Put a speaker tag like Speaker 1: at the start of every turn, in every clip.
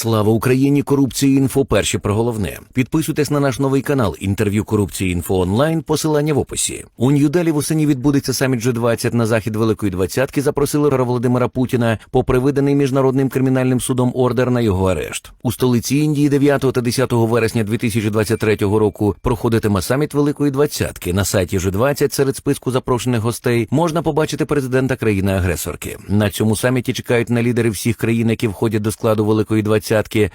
Speaker 1: Слава Україні! Корупції інфо. Перші про головне. Підписуйтесь на наш новий канал. Інтерв'ю корупції інфо онлайн. Посилання в описі. У Нью-Делі восені відбудеться саміт G20 на захід Великої Двадцятки. Запросили Ра Володимира Путіна, попри виданий міжнародним кримінальним судом ордер на його арешт. У столиці Індії 9 та 10 вересня 2023 року проходитиме саміт Великої Двадцятки. На сайті G20 серед списку запрошених гостей можна побачити президента країни-агресорки. На цьому саміті чекають на лідери всіх країн, які входять до складу Великої Двадцятки,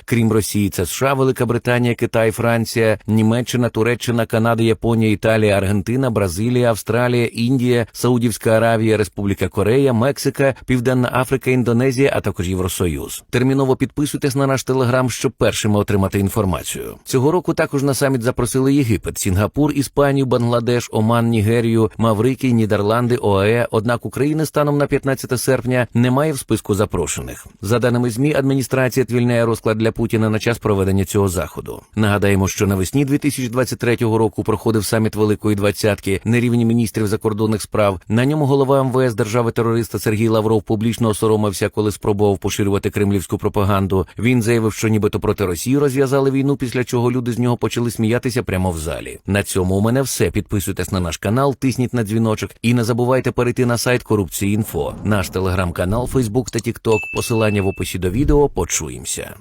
Speaker 1: крім Росії, це США, Велика Британія, Китай, Франція, Німеччина, Туреччина, Канада, Японія, Італія, Аргентина, Бразилія, Австралія, Індія, Саудівська Аравія, Республіка Корея, Мексика, Південна Африка, Індонезія, а також Євросоюз. Терміново підписуйтесь на наш телеграм, щоб першими отримати інформацію. Цього року також на саміт запросили Єгипет, Сінгапур, Іспанію, Бангладеш, Оман, Нігерію, Маврикій, Нідерланди, ОАЕ. Однак України станом на 15 серпня немає в списку запрошених. За даними змі, адміністрація розклад для Путіна на час проведення цього заходу. Нагадаємо, що навесні 2023 року проходив саміт Великої Двадцятки на рівні міністрів закордонних справ. На ньому голова МВС держави-терориста Сергій Лавров публічно осоромився, коли спробував поширювати кремлівську пропаганду. Він заявив, що нібито проти Росії розв'язали війну, після чого люди з нього почали сміятися прямо в залі. На цьому у мене все. Підписуйтесь на наш канал, тисніть на дзвіночок і не забувайте перейти на сайт корупції інфо, наш телеграм-канал, Фейсбук та Тікток. Посилання в описі до відео. Почуємося.